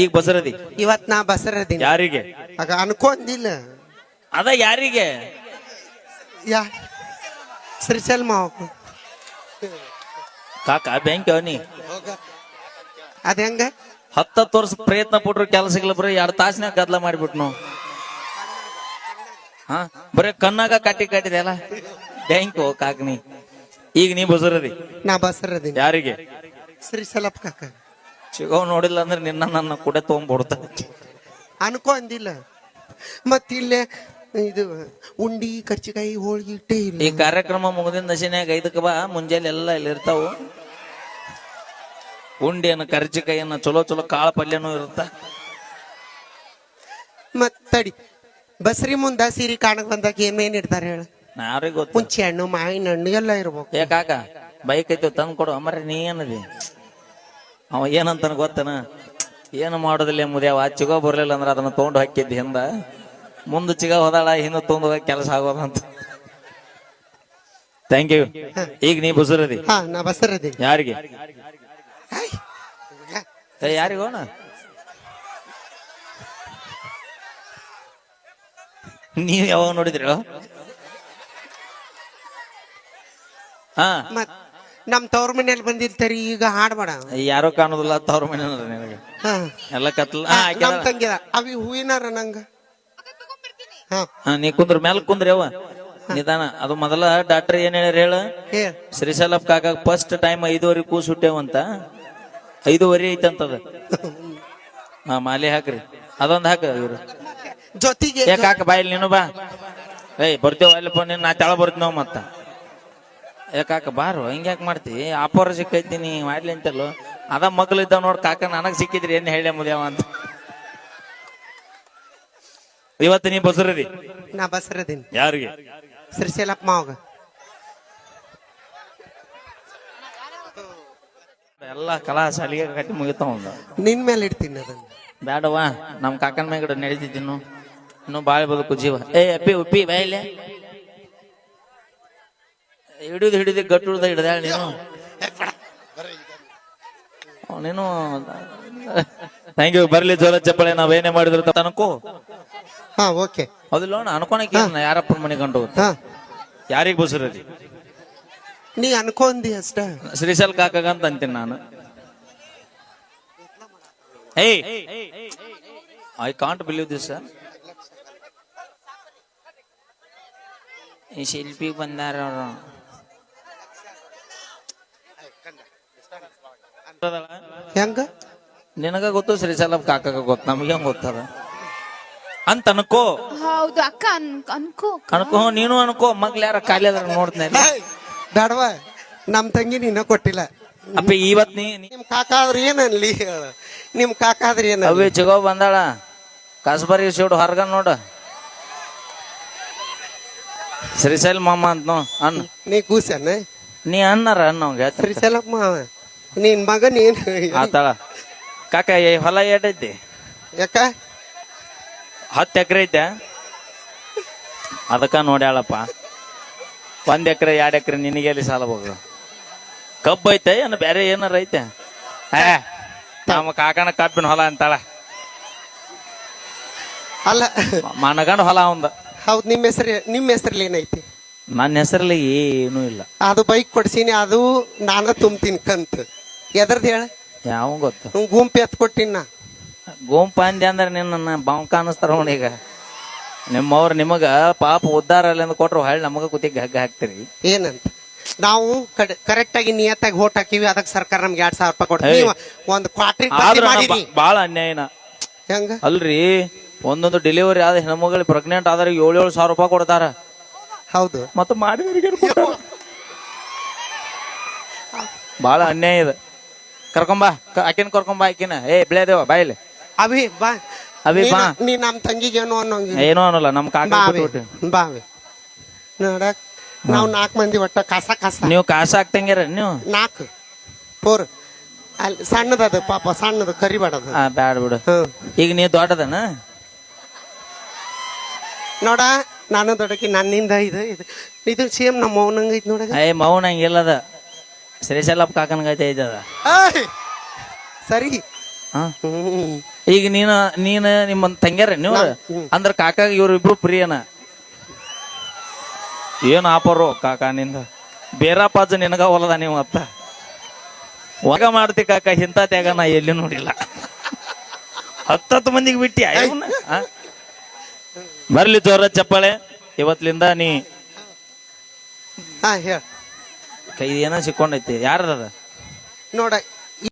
ಈಗ ಬಸರದಿ? ಇವತ್ ನಾ ಬಸರದಿ ಯಾರಿಗೆ? ಆಗ ಅನ್ಕೊಂಡಿಲ್ಲ ಅದ ಯಾರಿಗೆ? ಯಾ ಶ್ರೀಶೈಲ್ ಕಾಕ ಬ್ಯಾಂಕ್ ಅವನಿ ಅದ ಹೆಂಗ? ಹತ್ತತ್ತು ವರ್ಷ ಪ್ರಯತ್ನ ಪಟ್ರು ಕೆಲಸ ಸಿಗಲ್ಲ ಬರೀ ಎರಡು ತಾಸಿನಾಗ ಗದ್ಲ ಮಾಡಿಬಿಟ್ಟು ನಾವು ಹಾ ಬರೀ ಕಣ್ಣಾಗ ಕಟ್ಟಿ ಕಟ್ಟಿದೆ ಅಲ್ಲ. ಬ್ಯಾಂಕ್ ಕಾಕನಿ ಈಗ ನೀ ಬಸರದಿ? ನಾ ಬಸರದಿ ಯಾರಿಗೆ? ಶ್ರೀಶೈಲಪ್ಪ ಕಾಕ. ಸಿಗೋ ನೋಡಿಲ್ಲ ಅಂದ್ರೆ ನಿನ್ನ ನನ್ನ ಕೂಡ ತೊಗೊಂಡ್ಬಿಡ್ತ ಅನ್ಕೊಂದಿಲ್ಲ ಅಂದಿಲ್ಲ. ಇಲ್ಲೇ ಇದು ಉಂಡಿ ಕರ್ಚಿಕಾಯಿ ಹೋಳಿಗೆ ಇಟ್ಟೇ ಇಲ್ಲ. ಈ ಕಾರ್ಯಕ್ರಮ ಮುಗಿದಿನ ದಶನ್ಯಾಗ ಐದಕ್ಕೆ ಬಾ ಮುಂಜಾನೆ ಎಲ್ಲ ಇಲ್ಲಿ ಇರ್ತಾವು. ಉಂಡಿಯನ್ನು ಕರ್ಚಿಕಾಯಿಯನ್ನ ಚಲೋ ಚಲೋ ಕಾಳು ಪಲ್ಯನೂ ಇರುತ್ತ. ಮತ್ತಡಿ ಬಸ್ರಿ ಮುಂದ ಸೀರೆ ಕಾಣಕ್ ಬಂದಾಗ ಏನೇನ್ ಇಡ್ತಾರೆ ಹೇಳ? ಯಾರಿಗೆ ಗೊತ್ತು. ಹುಂಚಿ ಹಣ್ಣು ಮಾವಿನ ಹಣ್ಣು ಎಲ್ಲ ಇರ್ಬೇಕು. ಬೈಕ್ ಐತಿ ತಂದು ಕೊಡು ಅಮ್ಮರ ನೀ ಏನದಿ? ಅವ ಏನಂತಾನ ಗೊತ್ತನ? ಏನು ಮಾಡೋದಿಲ್ಲ ಅವ ಚಿಗೋ ಬರಲಿಲ್ಲ ಅಂದ್ರೆ ಅದನ್ನ ತೊಗೊಂಡು ಹಾಕಿದ್ದ ಹಿಂದ. ಮುಂದೆ ಚಿಗ ಹೋದಾಳ ಹಿಂದೆ ತೊಗೊಂಡು ಹೋಗಕ್ ಕೆಲಸ ಆಗೋದಂತ ಥ್ಯಾಂಕ್ ಯು ಈಗ ನೀ ಬಸರದಿ? ಹಾ ನಾ ಬಸರದಿ. ಯಾರಿಗೆ. ಏ ಯಾರಿಗೋಣ ನೀವ್ ಯಾವಾಗ ನೋಡಿದ್ರಿ ಹಾ. ಮತ್ ನಮ್ ತವ್ರ ಮನೇಲಿ ಬಂದಿರ್ತಾರಿ ಈಗ ಹಾಡ್ಬೇಡ ಯಾರೋ ಕಾಣೋದಿಲ್ಲ ತವ್ರ ಮನೆ ನಿನಗೆ. ಹಾ. ಎಲ್ಲ ಕತ್ಲ ನಮ್. ತಂಗಿದ. ಅವಿ ಹೂವಿನಾರ ನಂಗ. ಹಾ. ನೀ ಕುಂದ್ರ ಮೇಲೆ ಕುಂದ್ರಿ ಅವ ನಿಧಾನ. ಅದು ಮೊದಲ ಡಾಕ್ಟರ್ ಏನ್ ಹೇಳ್ಯಾರ ಹೇಳ? ಶ್ರೀಶಲಪ್ ಶ್ರೀಶೈಲಪ್ ಕಾಕ ಫಸ್ಟ್ ಟೈಮ್ ಐದುವರೆ ಕೂಸ್ ಐದುವರೆ ಐದುವರೆ ಐತಂತದ ಹಾ ಮಾಲೆ ಹಾಕ್ರಿ. ಅದೊಂದ್ ಹಾಕ ಇವ್ರು. ಜೊತೆಗೆ ಏ ಕಾಕ ಬಾಯಿಲ್ ನೀನು ಬಾ. ಏಯ್ ಬರ್ತೇವ ಅಲ್ಲಿ ನೀನ್ ನಾ ತೆಳ ಬರ್ತೀವಿ ನಾವು ಮತ್ತ. ಏ ಕಾಕ ಬಾರು ಹಿಂಗ್ಯಾಕ್ ಮಾಡ್ತಿ? ಅಪ್ಪರ ಸಿಕ್ಕೈತೀನಿ ಮಾಡ್ಲಿ ಅಂತಲ್ಲೋ. ಅದ ಮಗ್ಳಿದ್ದ ನೋಡ್ ಕಾಕ ನನಗೆ ಸಿಕ್ಕಿದ್ರಿ ಏನ್ ಹೇಳಿ ಮುದ್ಯಾವ ಅಂತ. ಇವತ್ತು ನೀ ಬಸರದಿ? ನಾ ಬಸರದೀನಿ. ಯಾರಿಗೆ? ಶ್ರೀಶೈಲಪ್ಪ ಮಾವಾಗ. ಎಲ್ಲ ಕಲಾ ಶಾಲಿಗೆ ಕಟ್ಟಿ ಮುಗಿತಾವ ಒಂದು ನಿನ್ ಮೇಲೆ ಇಡ್ತೀನಿ ಅದನ್ನ. ಬೇಡವಾ ನಮ್ ಕಾಕನ ಮ್ಯಾಗ ನಡೀತಿದ್ದೀನು ಇನ್ನು ಬಾಳ ಬದುಕು ಜೀವ. ಏ ಅಪ್ಪಿ ಉಪ್ಪಿ ಬಾಯಿಲೆ ಹಿಡಿದು ಹಿಡಿದು ಗಟ್ಟುಳ್ದ ಹಿಡ್ದಾಳ ನೀನು? ನೀನು ಥ್ಯಾಂಕ್ ಯು ಬರ್ಲಿ ಜೋರ ಚಪ್ಪಳೆ ನಾವೇನೇ ಮಾಡಿದ್ರು ತನಕೋ. ಹಾ ಓಕೆ. ಹೌದಿಲ್ಲ ಅಣ್ಣ ಅನ್ಕೊಳಕ್ಕೆ ಯಾರಪ್ಪನ ಮನೆ ಕಂಡು ಹಾ. ಯಾರಿಗ್ ಬಸರದಿ ನೀ ಅನ್ಕೊಂದಿ ಅಷ್ಟ. ಶ್ರೀಶಲ್ ಕಾಕಾಗ ಅಂತ ಅಂತೀನಿ ನಾನು. Hey! I can't believe this sir. ಈ ಶಿಲ್ಪಿ ಬಂದಾರ ಅವರು. ಹೆಂಗ? ನಿನಗ ಗೊತ್ತು ಶ್ರೀಶಾಲ ಕಾಕಾಗ ಗೊತ್ತು ನಮ್ಗೆ ಹೆಂಗ ಗೊತ್ತದ? ಅಂತ ಅನ್ಕೋ. ಹೌದು ಅಕ್ಕ ಅನ್ ಅನ್ಕೋ. ಅನ್ಕೋ ನೀನು ಅನ್ಕೋ ಮಗ್ಲ ಯಾರ ಖಾಲಿ ಅದ್ರ ನೋಡ್ತೇನೆ. ಬೇಡವ ನಮ್ ತಂಗಿ ನೀನ ಕೊಟ್ಟಿಲ್ಲ. ಅಪ್ಪ ಇವತ್ ನೀ ನೀ- ನಿಮ್ ಕಾಕ ಆದ್ರ ಏನ್ ಅನ್ಲಿ ಹೇಳ? ನಿಮ್ ಕಾಕ ಆದ್ರ ಏನ್? ಅವೇ ಚಿಗೋ ಬಂದಾಳ. ಕಸಬರಿ ಸೀಡು ಹೊರಗ ನೋಡ. ಶ್ರೀಶೈಲ್ ಮಾಮ ಅಂತ ನೋ ಅಣ್ಣ. ನೀ ಕೂಸ ನೀ ಅಣ್ಣಾರ ಅನ್ನ ಶ್ರೀಶೈಲಪ್ಪ ಮಾವ. ನಿನ್ ಮಗ ನೀನ್ ಆತಾಳ ಕಾಕ ಹೊಲ ಏಟೈತಿ ಯಾಕ? ಹತ್ತು ಎಕರೆ ಐತೆ. ಅದಕ್ಕ ನೋಡ್ಯಾಳಪ್ಪ ಒಂದ್ ಎಕರೆ ಎರಡ್ ಎಕರೆ ನಿನಗೆ ಎಲ್ಲಿ ಸಾಲ ಹೋಗ ಕಬ್ಬು ಐತೆ ಏನು ಬೇರೆ ಏನಾರ ಐತೆ? ಏ ನಮ್ಮ ಕಾಕನ ಕಬ್ಬಿನ ಹೊಲ ಅಂತಾಳ. ಅಲ್ಲ. ಮನಗಂಡ ಹೊಲ ಅವಂದ. ಹೌದ್ ನಿಮ್ ಹೆಸರು ನಿಮ್ ಹೆಸರಲ್ಲಿ ಏನೈತಿ? ನನ್ನ ಹೆಸರಲ್ಲಿ ಏನೂ ಇಲ್ಲ. ಅದು ಬೈಕ್ ಕೊಡ್ಸೀನಿ ಅದು ನಾನು ತುಂಬ್ತೀನಿ ಕಂತ. ಎದ್ರದ್ ಹೇಳ? ಯಾವ ಗೊತ್ತು? ಗುಂಪು ಎತ್ ಕೊಟ್ಟಿನ ಗುಂಪ ಅಂದೆ ಅಂದ್ರೆ ನಿನ್ನ ಬಾಂಕ ಅನ್ನಿಸ್ತಾರ ಈಗ. ನಿಮ್ಮವ್ರು ನಿಮಗ ಪಾಪ ಉದ್ದಾರ ಅಲ್ಲಿಂದ ಕೊಟ್ರು ಹಳ್ಳಿ ನಮಗ ಕುತ್ತಿಗೆ ಹಗ್ಗ ಹಾಕ್ತೀರಿ. ಏನಂತ? ನಾವು ಕರೆಕ್ಟ್ ಆಗಿ ನಿಯತ್ತಾಗಿ ಓಟ್ ಹಾಕಿವಿ ಅದಕ್ಕೆ ಸರ್ಕಾರ ನಮ್ಗೆ ಎರಡ್ ಸಾವಿರ ರೂಪಾಯಿ ಕೊಡ್ತೀವಿ. ನೀವು ಒಂದು ಕ್ವಾಟ್ರಿ ಆದ್ರ ಮಾಡಿರಿ ಬಾಳ ಅನ್ಯಾಯನ. ಹೆಂಗ? ಅಲ್ರಿ ಒಂದೊಂದು ಡೆಲಿವರಿ ಆದ ಹೆಣ್ಮಗಳಿಗೆ ಪ್ರೆಗ್ನೆಂಟ್ ಆದ್ರೆ ಏಳು ಏಳು ಸಾವಿರ ರೂಪಾಯಿ ಕೊಡ್ತಾರ. ಹೌದು. ಮತ್ತೆ ಮಾಡಿದವರಿಗೆ ಬಹಳ ಅನ್ಯಾಯ ಇದೆ. ಕರ್ಕೊಂಬಾ. ಆಕಿನ ಕರ್ಕೊಂಬಾ ಆಕಿನ. ಏ ಬಿಳೇದೇವ ಬಾಯಿಲಿ ಅಭಿ ಬಾ. ಅಭಿ, ಬಾ. ನಾ- ನೀ ನಮ್ ತಂಗಿಗೆ ಏನೋ ಅನ್ನೋ ಏನೋ ಅನ್ನೋಲ್ಲ ನಮ್ ಕಾಕ ಬಿಟ್ಬಿಟ್ಟು ಬಾವಿ ನೋಡಕ್ ನಾವ್ ನಾಲ್ಕು ಮಂದಿ ಒಟ್ಟ ಕಸ ಕಾಸ. ನೀವು ಕಾಸ ಹಾಕ್ತಂಗಿರ ನೀವು. ನಾಲ್ಕು ಫೋರ್ ಅಲ್ಲಿ ಸಣ್ಣದದು ಪಾಪ ಸಣ್ಣದು ಕರಿಬೇಡದು ಆ ಬ್ಯಾಡ ಬಿಡು. ಹ್ಮ್ ಈಗ ನೀ ದೊಡ್ಡದನ? ನೋಡ ನಾನು ದೊಡ್ಡಕಿ ನನ್ನಿಂದ ಇದು ಇದು ಇದು ಸೇಮ್ ನಮ್ಮ ಮೌನಂಗ ಐತಿ ನೋಡ ಏ ಮೌನ ಹಂಗಿಲ್ಲದ ಶ್ರೀಶೈಲಪ್ಪ ಕಾಕನ್ಗೈತೆ ಐತದ ಸರಿ. ಹಾ? ಈಗ ನೀನ ನೀನ ನಿಮ್ಮ ತಂಗ್ಯಾರ ನೀವು? ಅಂದ್ರ ಕಾಕಾಗ ಇವ್ರಿಬ್ರು ಪ್ರಿಯನ? ಏನ್ ಆಪರು ಕಾಕ ನಿಂದ? ಬೇರಪ್ಪಾಜ ನಿನಗ ಹೊಲದ ನೀವು ಅತ್ತ ಒಗ ಮಾಡ್ತಿ ಕಾಕ ಇಂಥ ತ್ಯಾಗ ನಾ ಎಲ್ಲಿ ನೋಡಿಲ್ಲ. ಹತ್ತತ್ತು ಮಂದಿಗೆ ಬಿಟ್ಟಿ ಬರ್ಲಿ ಜೋರ ಚಪ್ಪಾಳೆ ಇವತ್ಲಿಂದ ನೀ ಹಾ ಹೇಳ. ಕೈ ಏನೋ ಸಿಕ್ಕೊಂಡೈತಿ ಯಾರದ ನೋಡ